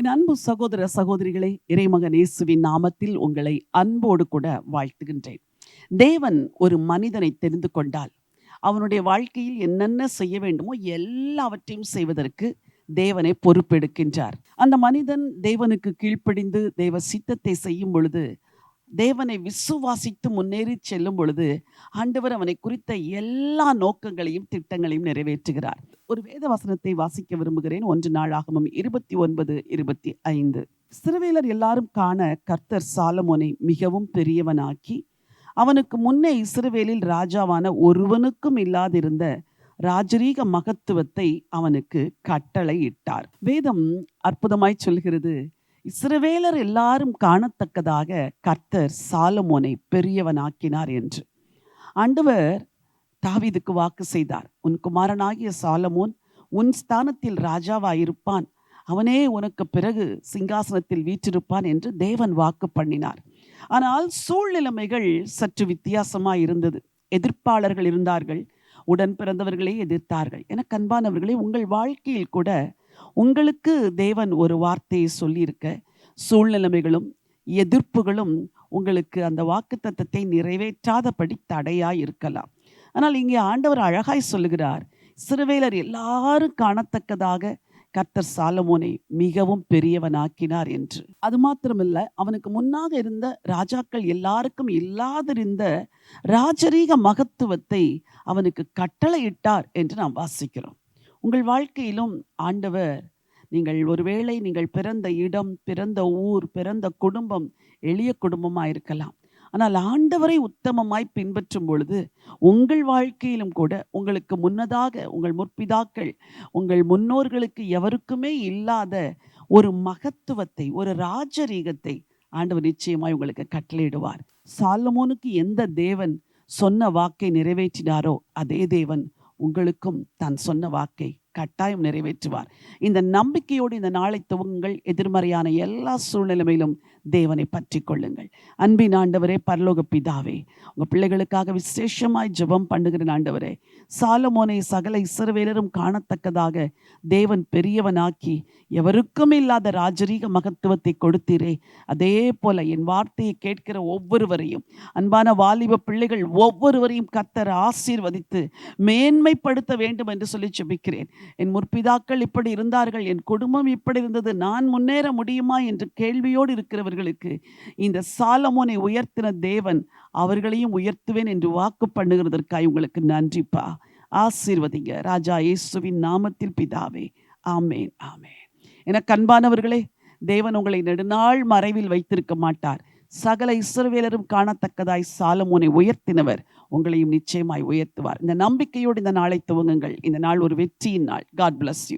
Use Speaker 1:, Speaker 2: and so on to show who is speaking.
Speaker 1: என் அன்பு சகோதர சகோதரிகளை இறைமகன் இயேசுவின் நாமத்தில் உங்களை அன்போடு கூட வாழ்த்துகின்றேன். தேவன் ஒரு மனிதனை தெரிந்து கொண்டால் அவனுடைய வாழ்க்கையில் என்னென்ன செய்ய வேண்டுமோ எல்லாவற்றையும் செய்வதற்கு தேவனை பொறுப்பெடுக்கின்றார். அந்த மனிதன் தேவனுக்கு கீழ்ப்படிந்து தேவ சித்தத்தை செய்யும் பொழுது தேவனை விசுவாசித்து முன்னேறி செல்லும் பொழுது ஆண்டவர் அவனை குறித்த எல்லா நோக்கங்களையும் திட்டங்களையும் நிறைவேற்றுகிறார். ஒரு வேத வசனத்தை வாசிக்க விரும்புகிறேன். ஒன்று நாளாகமும் இருபத்தி ஒன்பது இருபத்தி ஐந்து சிறுவேலர் எல்லாரும் காண கர்த்தர் சாலமோனை மிகவும் பெரியவனாக்கி அவனுக்கு முன்னே இஸ்ரவேலில் ராஜாவான ஒருவனுக்கும் இல்லாதிருந்த ராஜரீக மகத்துவத்தை அவனுக்கு கட்டளை இட்டார் வேதம் அற்புதமாய் சொல்கிறது இஸ்ரவேலர் எல்லாரும் காணத்தக்கதாக கர்த்தர் சாலமோனை பெரியவனாக்கினார் என்று. ஆண்டவர் தாவிதுக்கு வாக்கு செய்தார். உன் குமாரனாகிய சாலமோன் உன் ஸ்தானத்தில் ராஜாவாயிருப்பான். அவனே உனக்கு பிறகு சிங்காசனத்தில் வீற்றிருப்பான் என்று தேவன் வாக்கு பண்ணினார். ஆனால் சூழ்நிலைமைகள் சற்று வித்தியாசமாக இருந்தது எதிர்ப்பாளர்கள் இருந்தார்கள் உடன் பிறந்தவர்களே எதிர்த்தார்கள். என கண்பானவர்களே உங்கள் வாழ்க்கையில் கூட உங்களுக்கு தேவன் ஒரு வார்த்தையை சொல்லியிருக்க சூழ்நிலைமைகளும் எதிர்ப்புகளும் உங்களுக்கு அந்த வாக்கு தத்தத்தை நிறைவேற்றாதபடி தடையாக இருக்கலாம் ஆனால் இங்கே ஆண்டவர் அழகாய் சொல்லுகிறார் சிறுவேலர் எல்லாரும் காணத்தக்கதாக கர்த்தர் சாலமோனை மிகவும் பெரியவனாக்கினார் என்று. அது மாத்திரமல்ல அவனுக்கு முன்னாக இருந்த ராஜாக்கள் எல்லாருக்கும் இல்லாதிருந்த ராஜரீக மகத்துவத்தை அவனுக்கு கட்டளையிட்டார் என்று நாம் வாசிக்கிறோம். உங்கள் வாழ்க்கையிலும் ஆண்டவர் நீங்கள் ஒருவேளை நீங்கள் பிறந்த இடம் பிறந்த ஊர் பிறந்த குடும்பம் எளிய குடும்பமாக இருக்கலாம் ஆனால் ஆண்டவரை உத்தமமாய் பின்பற்றும் பொழுது உங்கள் வாழ்க்கையிலும் கூட உங்களுக்கு முன்னதாக உங்கள் முற்பிதாக்கள் உங்கள் முன்னோர்களுக்கு எவருக்குமே இல்லாத ஒரு மகத்துவத்தை ஒரு ராஜரீகத்தை ஆண்டவர் நிச்சயமாய் உங்களுக்கு கட்டளையிடுவார். சாலமோனுக்கு எந்த தேவன் சொன்ன வாக்கை நிறைவேற்றினாரோ அதே தேவன் உங்களுக்கும் தான் சொன்ன வாக்கை கட்டாயம் நிறைவேற்றுவார். இந்த நம்பிக்கையோடு இந்த நாளை துவங்குங்கள். எதிர்மறையான எல்லா சூழ்நிலைமையிலும் தேவனை பற்றி கொள்ளுங்கள் அன்பின் ஆண்டவரே பரலோக பிதாவே உங்கள் பிள்ளைகளுக்காக விசேஷமாய் ஜெபம் பண்ணுகிறேன் ஆண்டவரே சாலமோனை சகல இஸ்ரவேலரும் காணத்தக்கதாக தேவன் பெரியவனாக்கி எவருக்கும் இல்லாத ராஜரீக மகத்துவத்தை கொடுத்தீரே. அதே போல என் வார்த்தையை கேட்கிற ஒவ்வொருவரையும் அன்பான வாலிப பிள்ளைகள் ஒவ்வொருவரையும் கத்தர் ஆசீர்வதித்து மேன்மைப்படுத்த வேண்டும் என்று சொல்லி ஜெபிக்கிறேன். என் முற்பிதாக்கள் இப்படி இருந்தார்கள் என் குடும்பம் இப்படி இருந்தது நான் முன்னேற முடியுமா என்று கேள்வியோடு இருக்கிறவர் அவர்களுக்கு. இந்த சாலமோனை உயர்த்தின தேவன் அவர்களையும் உயர்த்துவேன் என்று வாக்கு பண்ணுகிறதற்காய் உங்களுக்கு நன்றிப்பா. ஆசீர்வதிங்க. ராஜா இயேசுவின் நாமத்தில் பிதாவே. ஆமேன் ஆமேன். என கண்பானவர்களே தேவன் உங்களை நெடுநாள் மறைவில் வைத்திருக்க மாட்டார். சகல இஸ்ரவேலரும் காணத்தக்கதாய் சாலமோனை உயர்த்தினவர் உங்களையும் நிச்சயமாய் உயர்த்துவார். இந்த நம்பிக்கையோடு இந்த நாளை துவங்குங்கள். இந்த நாள் ஒரு வெற்றியின் நாள். God bless you